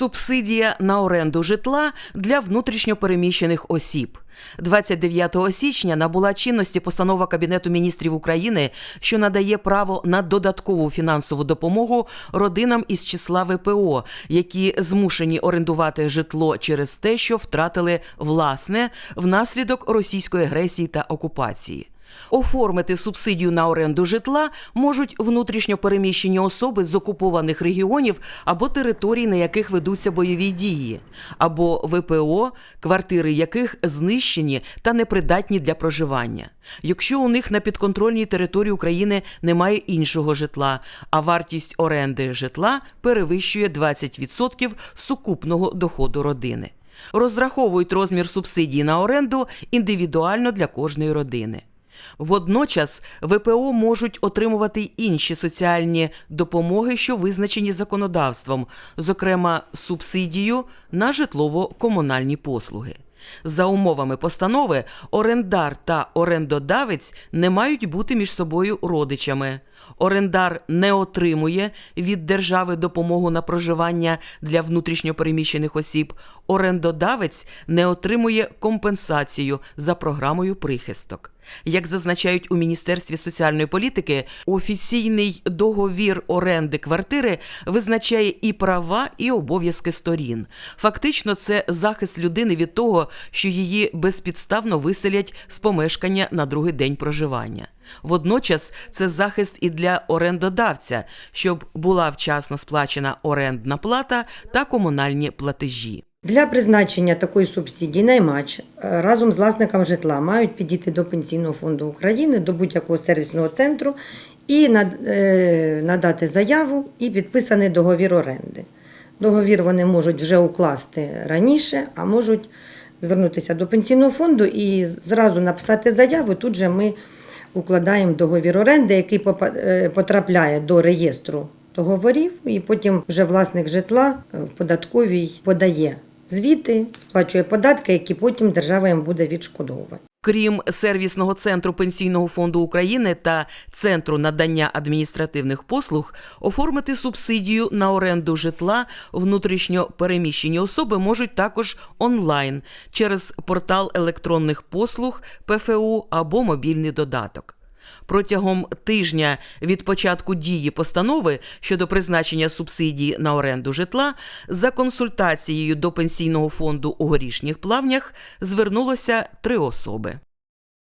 Субсидія на оренду житла для внутрішньопереміщених осіб. 29 січня набула чинності постанова Кабінету міністрів України, що надає право на додаткову фінансову допомогу родинам із числа ВПО, які змушені орендувати житло через те, що втратили власне внаслідок російської агресії та окупації. Оформити субсидію на оренду житла можуть внутрішньо переміщені особи з окупованих регіонів або територій, на яких ведуться бойові дії, або ВПО, квартири яких знищені та непридатні для проживання. Якщо у них на підконтрольній території України немає іншого житла, а вартість оренди житла перевищує 20% сукупного доходу родини. Розраховують розмір субсидії на оренду індивідуально для кожної родини. Водночас ВПО можуть отримувати інші соціальні допомоги, що визначені законодавством, зокрема субсидію на житлово-комунальні послуги. За умовами постанови, орендар та орендодавець не мають бути між собою родичами. Орендар не отримує від держави допомогу на проживання для внутрішньопереміщених осіб. Орендодавець не отримує компенсацію за програмою прихисток. Як зазначають у Міністерстві соціальної політики, офіційний договір оренди квартири визначає і права, і обов'язки сторін. Фактично, це захист людини від того, що її безпідставно виселять з помешкання на другий день проживання. Водночас це захист і для орендодавця, щоб була вчасно сплачена орендна плата та комунальні платежі. Для призначення такої субсидії наймач е, разом з власником житла мають підійти до Пенсійного фонду України, до будь-якого сервісного центру і е, надати заяву і підписаний договір оренди. Договір вони можуть вже укласти раніше, а можуть звернутися до пенсійного фонду і зразу написати заяву. Тут же ми укладаємо договір оренди, який е, потрапляє до реєстру договорів, і потім вже власник житла в податковій подає звіти, сплачує податки, які потім держава їм буде відшкодовувати. Крім сервісного центру Пенсійного фонду України та центру надання адміністративних послуг, оформити субсидію на оренду житла внутрішньо переміщені особи можуть також онлайн через портал електронних послуг ПФУ або мобільний додаток. Протягом тижня від початку дії постанови щодо призначення субсидії на оренду житла за консультацією до пенсійного фонду у горішніх плавнях звернулося три особи.